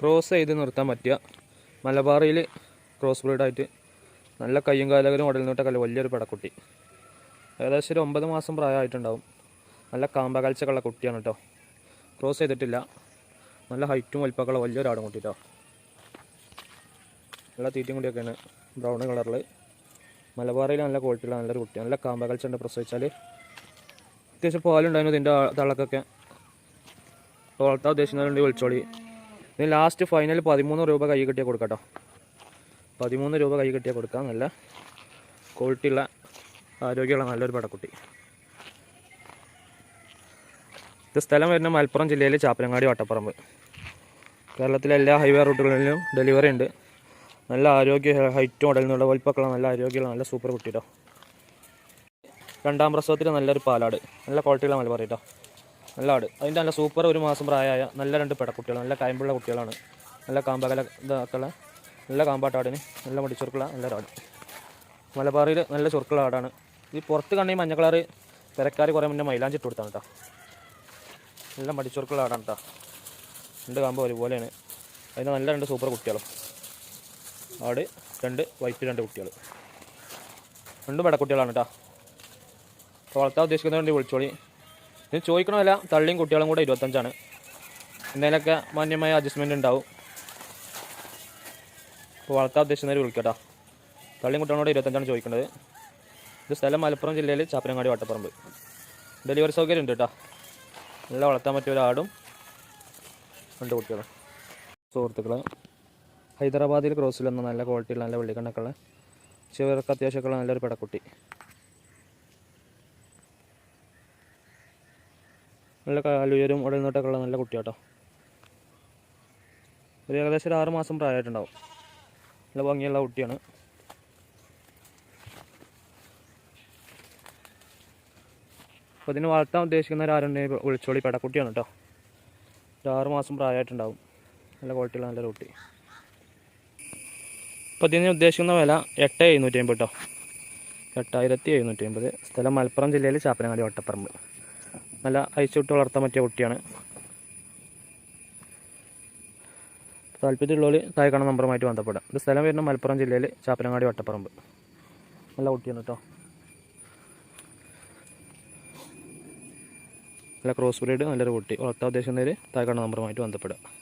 Cross ചെയ്ത് നിർത്താൻ പറ്റുക മലബാറിയിൽ ക്രോസ് ബ്രീഡായിട്ട് നല്ല കയ്യും കാലകരും ഉടലിനോട്ടൊക്കെ വലിയൊരു പടക്കുട്ടി. ഏകദേശം ഒരു ഒമ്പത് മാസം പ്രായമായിട്ടുണ്ടാവും. നല്ല കാമ്പകൽച്ചക്കുള്ള കുട്ടിയാണ് കേട്ടോ. ക്രോസ് ചെയ്തിട്ടില്ല. നല്ല ഹൈറ്റും വലിപ്പമൊക്കെയുള്ള വലിയൊരു ആടും കുട്ടി നല്ല തീറ്റയും കൂടിയൊക്കെയാണ് ബ്രൗൺ കളറിൽ മലബാറിയിൽ നല്ല ക്വാളിറ്റിയുള്ള നല്ലൊരു കുട്ടി നല്ല കാമ്പകൽച്ചുണ്ട് പ്രസവിച്ചാൽ അത്യാവശ്യം പാലുണ്ടായിരുന്നു ഇതിന്റെ തള്ളക്കൊക്കെ. വളർത്താൻ ഉദ്ദേശിക്കുന്നവരുണ്ട് വിളിച്ചോളി. ഇനി ലാസ്റ്റ് ഫൈനൽ പതിമൂന്ന് രൂപ കൈ കിട്ടിയാൽ കൊടുക്കാം കേട്ടോ പതിമൂന്ന് രൂപ കൈ കിട്ടിയാൽ കൊടുക്കാം. നല്ല ക്വാളിറ്റിയുള്ള ആരോഗ്യമുള്ള നല്ലൊരു പടക്കുട്ടി. ഇത് സ്ഥലം വരുന്ന മലപ്പുറം ജില്ലയിലെ ചാപ്പനങ്ങാടി വട്ടപ്പറമ്പ്. കേരളത്തിലെ എല്ലാ ഹൈവേ റൂട്ടുകളിലും ഡെലിവറി ഉണ്ട്. നല്ല ആരോഗ്യ ഹൈറ്റ് മോഡൽ എന്നുള്ള വലിപ്പമൊക്കെയുള്ള നല്ല ആരോഗ്യമുള്ള നല്ല സൂപ്പർ കുട്ടി കേട്ടോ രണ്ടാം പ്രസവത്തിൽ നല്ലൊരു പാലാട്. നല്ല ക്വാളിറ്റിയുള്ള മലബാറി കേട്ടോ നല്ല ആട്. അതിന്റെ നല്ല സൂപ്പർ ഒരു മാസം പ്രായമായ നല്ല രണ്ട് പെടക്കുട്ടികൾ നല്ല കയമ്പുള്ള കുട്ടികളാണ്. നല്ല കാമ്പകല ഇതാക്കുള്ള നല്ല കാമ്പാട്ടാടിന് നല്ല മടിച്ചുറുക്കുള്ള നല്ല ഒരാട്. മലബാറിൽ നല്ല ചുറുക്കുള്ള ആടാണ്. ഈ പുറത്ത് കണ്ണി മഞ്ഞ കളറ് തിരക്കാർ കുറേ മുന്നേ മൈലാഞ്ചി ഇട്ട് കൊടുത്താണ് കേട്ടോ നല്ല മടിച്ചുറുക്കുള്ള ആടാണ് കേട്ടോ രണ്ട് കാമ്പ് ഒരുപോലെയാണ്. അതിന് നല്ല രണ്ട് സൂപ്പർ കുട്ടികളും. ആട് രണ്ട് വൈറ്റ് രണ്ട് കുട്ടികൾ. രണ്ടും പെടക്കുട്ടികളാണ് കേട്ടോ വളർത്താൻ ഉദ്ദേശിക്കുന്നതുകൊണ്ട് വിളിച്ചോളി. ഇത് ചോദിക്കണമല്ല തള്ളിയും കുട്ടികളും കൂടെ ഇരുപത്തഞ്ചാണ്. എന്തെങ്കിലുമൊക്കെ മാന്യമായ അഡ്ജസ്റ്റ്മെന്റ് ഉണ്ടാവും. അപ്പോൾ വളർത്താൻ ഉദ്ദേശിക്കുന്നവർ വിളിക്കട്ടോ തള്ളിയും കുട്ടികളും കൂടെ ഇരുപത്തഞ്ചാണ് ചോദിക്കേണ്ടത് ഇത് സ്ഥലം മലപ്പുറം ജില്ലയിൽ ചാപ്പനങ്ങാടി വട്ടപ്പറമ്പ്. ഡെലിവറി സൗകര്യം ഉണ്ട് കേട്ടോ. നല്ല വളർത്താൻ പറ്റിയ ഒരാടും രണ്ട് കുട്ടികളും. സുഹൃത്തുക്കൾ ഹൈദരാബാദിൽ ക്രോസിൽ വന്ന നല്ല ക്വാളിറ്റിയുള്ള നല്ല വെള്ളിക്കണ്ണക്കുള്ള ചിവർക്ക് അത്യാവശ്യമൊക്കെ നല്ലൊരു പെടക്കുട്ടി. നല്ല കാലുയരും ഉടൽനോട്ടൊക്കെ ഉള്ള നല്ല കുട്ടിയാട്ടോ. ഒരു ഏകദേശം ഒരു ആറ് മാസം പ്രായമായിട്ടുണ്ടാവും. നല്ല ഭംഗിയുള്ള കുട്ടിയാണ്. അപ്പോൾ ഇതിന് വളർത്താൻ ഉദ്ദേശിക്കുന്നവരാരുണ്ടെങ്കിൽ വിളിച്ചോളി പെടക്കുട്ടിയാണ് കേട്ടോ ഒരു ആറ് മാസം പ്രായമായിട്ടുണ്ടാവും. നല്ല ക്വാളിറ്റിയുള്ള നല്ലൊരു കുട്ടി. അപ്പോൾ ഇതിന് ഉദ്ദേശിക്കുന്ന വില എട്ട് എഴുന്നൂറ്റി അമ്പത് കേട്ടോ എട്ടായിരത്തി എഴുന്നൂറ്റി അമ്പത്. സ്ഥലം മലപ്പുറം ജില്ലയിൽ ചാപ്പനങ്ങാടി വട്ടപ്പറമ്പ് നല്ല അയച്ചുവിട്ട് വളർത്താൻ പറ്റിയ കുട്ടിയാണ്. താല്പര്യമുള്ളവർ താഴെ കാണുന്ന നമ്പറുമായിട്ട് ബന്ധപ്പെടാം. ഇത് സ്ഥലം വരുന്ന മലപ്പുറം ജില്ലയിൽ ചാപ്പനങ്ങാടി വട്ടപ്പറമ്പ്. നല്ല കുട്ടിയാണ് കേട്ടോ നല്ല ക്രോസ് ബ്രീഡ് നല്ലൊരു കുട്ടി. വളർത്താൻ ഉദ്ദേശിക്കുന്നവർ താഴെ കാണുന്ന നമ്പറുമായിട്ട് ബന്ധപ്പെടുക